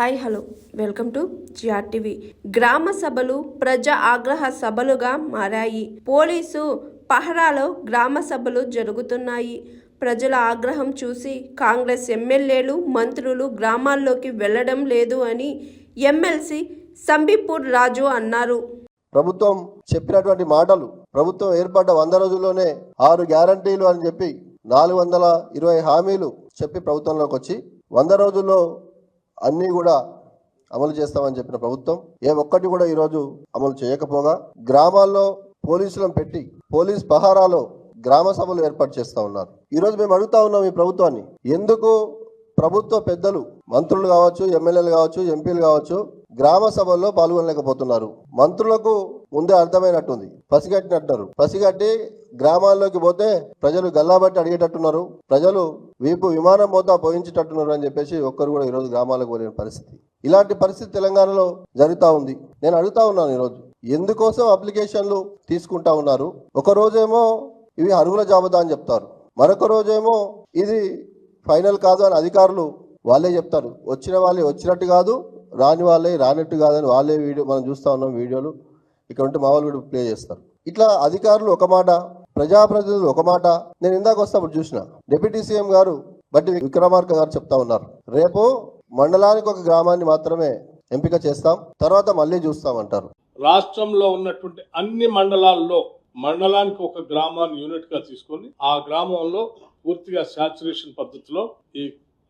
Hi hello. Welcome to TV. గ్రామ సభలు ప్రజా ఆగ్రహ సభలుగా మారాయి. పోలీసు పహరాలో గ్రామ సభలు జరుగుతున్నాయి. ప్రజల ఆగ్రహం చూసి కాంగ్రెస్ ఎమ్మెల్యేలు మంత్రులు గ్రామాల్లోకి వెళ్ళడం లేదు అని ఎమ్మెల్సీ సంబిపూర్ రాజు అన్నారు. ప్రభుత్వం చెప్పినటువంటి మాటలు ప్రభుత్వం ఏర్పడ్డ వంద రోజుల్లోనే ఆరు గ్యారంటీలు అని చెప్పి నాలుగు వందల ఇరవై హామీలు చెప్పి ప్రభుత్వంలోకి వచ్చి వంద రోజుల్లో అన్నీ కూడా అమలు చేస్తామని చెప్పిన ప్రభుత్వం. ఏ ఒక్కటి కూడా ఈరోజు అమలు చేయకపోగా గ్రామాల్లో పోలీసులను పెట్టి పోలీస్ పహారాలో గ్రామ సభలు ఏర్పాటు చేస్తూ ఉన్నారు. ఈరోజు మేము అడుగుతా ఉన్నాం ఈ ప్రభుత్వాన్ని. ఎందుకు ప్రభుత్వ పెద్దలు మంత్రులు కావచ్చు ఎమ్మెల్యేలు కావచ్చు ఎంపీలు కావచ్చు గ్రామ సభల్లో పాల్గొనలేకపోతున్నారు. మంత్రులకు ముందే అర్థమైనట్టుంది. పసిగట్టినట్టున్నారు. పసిగట్టి గ్రామాల్లోకి పోతే ప్రజలు గల్లాబట్టి అడిగేటట్టున్నారు. ప్రజలు వీపు విమానం పోతా పోయించేటట్టున్నారు అని చెప్పేసి ఒక్కరు కూడా ఈరోజు గ్రామాలకు పోలేని పరిస్థితి. ఇలాంటి పరిస్థితి తెలంగాణలో జరుగుతూ ఉంది. నేను అడుగుతా ఉన్నాను ఈరోజు. ఎందుకోసం అప్లికేషన్లు తీసుకుంటా ఉన్నారు? ఒక రోజేమో ఇవి అర్హుల జాబితా అని చెప్తారు. మరొక రోజేమో ఇది ఫైనల్ కాదు అని అధికారులు వాళ్ళే చెప్తారు. వచ్చిన వాళ్ళే వచ్చినట్టు కాదు. రాని వాళ్ళే రానట్టు కాదని వాళ్ళే వీడియో మనం చూస్తూ ఉన్నాం వీడియోలు. ఇక్కడ ఉంటే మా వాళ్ళు కూడా ప్లే చేస్తారు. ఇట్లా అధికారులు ఒక మాట ప్రజాప్రతినిధులు ఒక మాట. నేను ఇందాక వస్తాప్పుడు చూసిన డిప్యూటీ సీఎం గారు బట్టి విక్రమార్క గారు చెప్తా ఉన్నారు. రేపు మండలానికి ఒక గ్రామాన్ని మాత్రమే ఎంపిక చేస్తాం తర్వాత మళ్ళీ చూస్తామంటారు. రాష్ట్రంలో ఉన్నటువంటి అన్ని మండలాల్లో మండలానికి ఒక గ్రామాన్ని యూనిట్గా తీసుకొని ఆ గ్రామంలో పూర్తిగా శాచురేషన్ పద్ధతిలో ఈ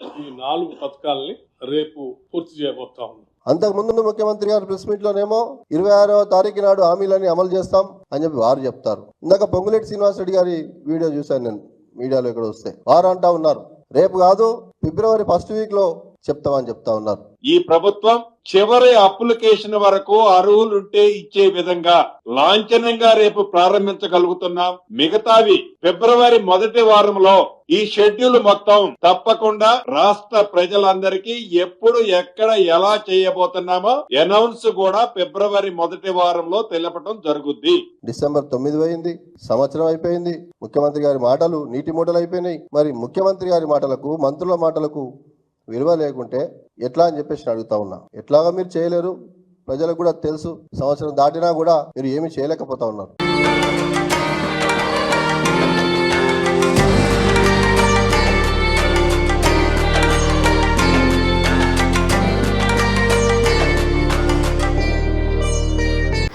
ఈ నాలుగు పథకాలని రేపు పూర్తి చేయబోతా ఉన్నాం. అంతకుముందు ముఖ్యమంత్రి గారు ప్రెస్ మీట్ లోనేమో ఇరవై ఆరవ తారీఖు నాడు హామీలని అమలు చేస్తాం అని చెప్పి వారు చెప్తారు. ఇందాక పొంగులేటి శ్రీనివాసరెడ్డి గారి వీడియో చూశాను నేను మీడియాలో ఇక్కడ వస్తే. వారు అంటా ఉన్నారు రేపు కాదు ఫిబ్రవరి ఫస్ట్ వీక్లో చెప్తామని చెప్తా ఉన్నారు. ఈ ప్రభుత్వం చివరి అప్లికేషన్ వరకు అర్హులుంటే ఇచ్చే విధంగా లాంఛనంగా రేపు ప్రారంభించగలుగుతున్నాం. మిగతావి ఫిబ్రవరి మొదటి వారంలో ఈ షెడ్యూల్ మొత్తం తప్పకుండా రాష్ట్ర ప్రజలందరికీ ఎప్పుడు ఎక్కడ ఎలా చేయబోతున్నామో అనౌన్స్ కూడా ఫిబ్రవరి మొదటి వారంలో తెలపడం జరుగుద్ది. డిసెంబర్ తొమ్మిది అయింది సంవత్సరం అయిపోయింది. ముఖ్యమంత్రి గారి మాటలు నీటి మూటలు అయిపోయినాయి. మరి ముఖ్యమంత్రి గారి మాటలకు మంత్రుల మాటలకు విలువ లేకుంటే ఎట్లా అని చెప్పేసి అడుగుతా ఉన్నా. ఎట్లాగా మీరు చేయలేరు? ప్రజలకు కూడా తెలుసు. సంవత్సరం దాటినా కూడా మీరు ఏమి చేయలేకపోతా ఉన్నారు.